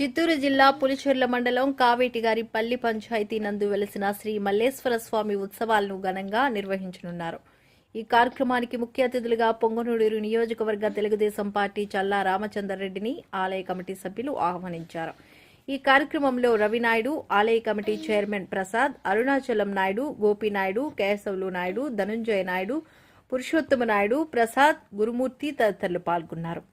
చిత్తూరు జిల్లా పులిచెర్ల మండలం కావేటిగారి పల్లి పంచాయతీ నందు వెలసిన శ్రీ మల్లేశ్వర స్వామి ఉత్సవాలను ఘనంగా నిర్వహించనున్నారు. ఈ కార్యక్రమానికి ముఖ్య అతిథులుగా పొంగనూడూరు నియోజకవర్గ తెలుగుదేశం పార్టీ చల్లా రామచంద్రరెడ్డిని ఆలయ కమిటీ సభ్యులు ఆహ్వానించారు. ఈ కార్యక్రమంలో రవినాయుడు ఆలయ కమిటీ చైర్మన్ ప్రసాద్ అరుణాచలం నాయుడు గోపినాయుడు కేశవులు నాయుడు ధనుంజయ నాయుడు పురుషోత్తమ నాయుడు ప్రసాద్ గురుమూర్తి తదితరులు పాల్గొన్నారు.